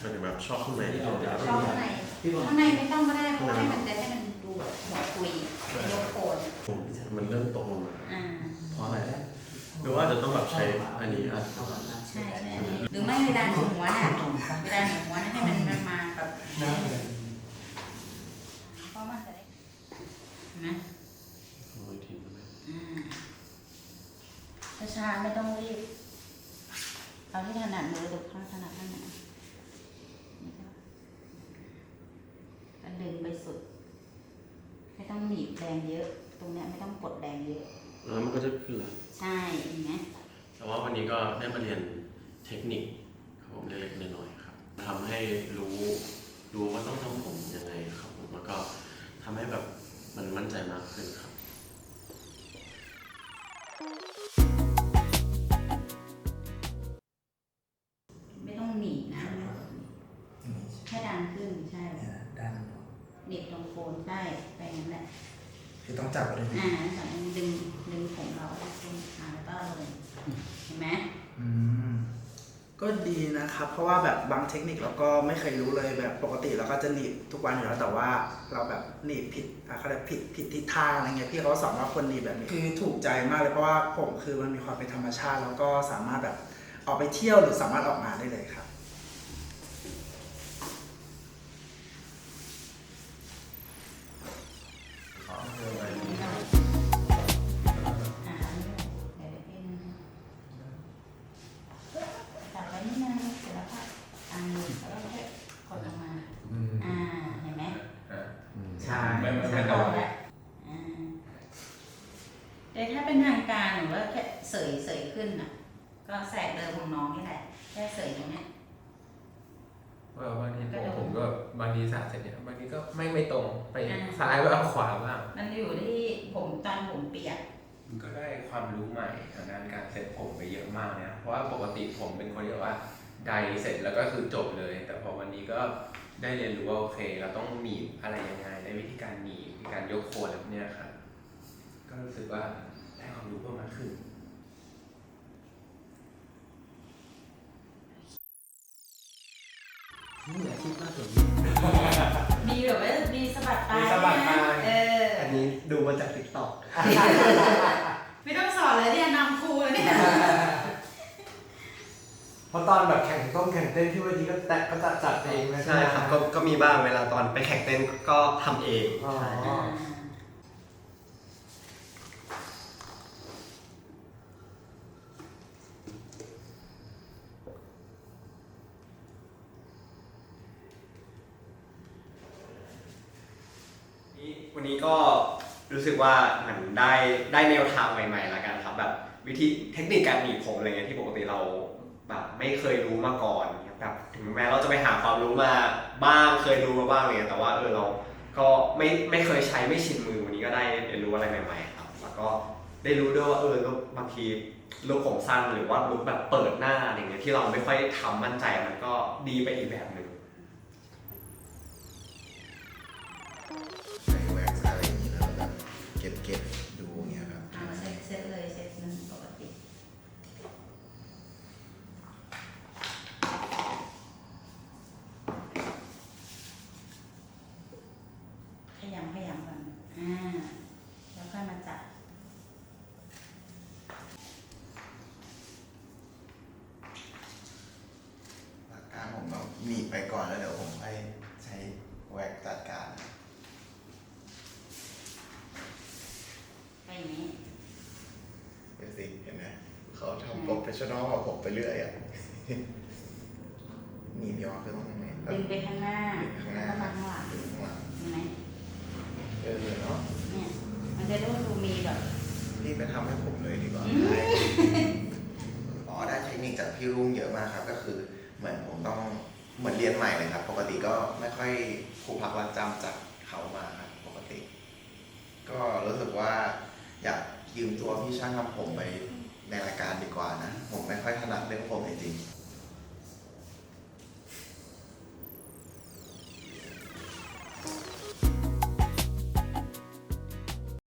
หมายถึงแบบชอบข้างในชอบข้างในข้างในไม่ต้องก็ได้เพราะให้มันจะให้มันดูแบบหัวคุยยกโคนมันเริ่มตกลงมาเพราะอะไรหรือว่าจะต้องแบบใช้อันนี้อะใช่ใช่หรือไม่เวลาหนูหัวน่ะเวลาหนูหัวน่ะให้มันมันมาแบบเพราะมันจะได้นไหม โอ้ยทิ้งไปเลย อ่า ช้าๆไม่ต้องรีบเอาที่ถนัดมือหรือข้างถนัดข้างไหนนี่ก็ก็ดึงไปสุด ไม่ต้องหนีบแรงเยอะ ตรงเนี้ยไม่ต้องกดแรงเยอะ แล้วมันก็จะขึ้นละใช่เห็นไหมแต่ว่าวันนี้ก็ได้มาเรียนเทคนิคครับผมเล็กๆน้อยๆครับทำให้รู้รู้ว่าต้องทำผมยังไงครับผมแล้วก็ทำให้แบบมันมั่นใจมากขึ้นครับ ขึ้นใช่เนี่ยดันหนีบตรงโคนใช่ไปงั้นแหละคือต้องจับไว้เลยอ่าแล้วจากนั้นดึงดึงผมเราขึ้นอ่าแล้วก็เลยเห็นไหมอืมก็ดีนะครับ เพราะว่าแบบบางเทคนิคเราก็ไม่เคยรู้เลยแบบปกติเราก็จะหนีบทุกวันอยู่แล้วแต่ว่าเราแบบหนีบผิดอะเขาเรียกผิดผิดทิศทางอะไรเงี้ยพี่เขาสอนว่าคนหนีบแบบนี้คือถูกใจมากเลยเพราะว่าผมคือมันมีความเป็นธรรมชาติ แล้วก็สามารถแบบออกไปเที่ยวหรือสามารถออกงานได้เลยครับ ใช่ไม่ไม่ไม่ไม่ตต้รองงแล้วอ่าแต่ถ้าเป็นทางการหรือว่าแค่เสยเสยขึ้นอะ ก็แสกเดิมของน้องนี่แหละแค่เสยตรงเนี้ยเออบางทีผมผมก็บางทีสระเสร็จเนี่ยบางทีก็ไม่ไม่ตรงไปซ้ายบ้างขวาบ้างมันอยู่ที่ผมตอนผมเปียกมันก็ได้ความรู้ใหม่ทางด้านการเซ็ตผมไปเยอะมากเนี่ยเพราะว่าปกติผมเป็นคนที่แบบว่าใดเสร็จแล้วก็คือจบเลย แต่พอวันนี้ก็ ได้เรียนรู้ว่าโอเค เราต้องหนีบอะไรยังไงในวิธีการหนีบวิธีการยกโคนอะไรพวกเนี้ยครับก็รู้สึกว่าได้ความรู้เพิ่มมากขึ้น นี่อาชีพน่าสนมีแบบว่ามีสะบัดปลายมีสะบัดปลายเออ อันนี้ดูมาจากติ๊กต็อกไม่ต้องสอนเลยเนี่ยนำครูเลยเนี่ย เพ ราะตอนแบบแข่งต้องแข่งเต้นที่เวทีก็แตะก็จัดจัดเองเลยใช่ครับก็ก็มีบ้างเวลาตอนไปแข่งเต้นก็ทำเองอ๋อใช่อ่านี่วันนี้ก็รู้สึกว่าเหมือนได้ได้แนวทางใหม่ๆละกันครับแบบวิธีเทคนิคการหนีบผมอะไรเงี้ยที่ปกติเรา แบบไม่เคยรู้มาก่อนเนี่ยแบบถึงแม้เราจะไปหาความรู้มาบ้างเคยรู้มาบ้างเลยแต่ว่าเออเราก็ไม่ไม่เคยใช้ไม่ชินมือวันนี้ก็ได้เรียนรู้อะไรใหม่ๆครับ แล้วก็ได้รู้ด้วยว่าเออล้วบางทีลุคผมสั้นหรือว่าลุคแบบเปิดหน้าอะไรเงี้ยที่เราไม่ค่อยทำมั่นใจมันก็ดีไปอีกแบบหนึ่งเก็บเก็บดูเงี้ยครับ เอาเซ็ตเซ็ตเลยเซ็ตมันปกติ ขยำขยำก่อนอ่า แล้วค่อยมาจับ หลักการผมก็หนีบไปก่อนแล้วเดี๋ยวผมค่อยใช้แว็กซ์จัดการ ไปอย่างนี้ เดี๋ยวสิเห็นไหมเขาทำโปรเฟ ชชั่นอลกับผมไปเรื่อยอะหนีบย้อนขึ้นมาตรงนี้แล้วดึงไปข้างหน้าดึงข้างหแล้น้าวก็มาข้างหลังดึงข้างหลังเห็นไหมเออเนาะเนี่ยมันจะดูดูมีแบบนี่ไปทำให้ผมเลยดีกว่าอืมได้อ๋อได้เทคนิคจากพี่รุ่งเยอะมากครับ ก็คือเหมือนผมต้องเหมือนเรียนใหม่เลยครับ ปกติก็ไม่ค่อยครูพักรักจำจากเขามาครับปกติ ก็รู้สึกว่าอยากยืมตัวพี่ช่างทำผมไป ในรายการดีกว่านะ ผมไม่ค่อยถนัดเรื่องผมจริงๆ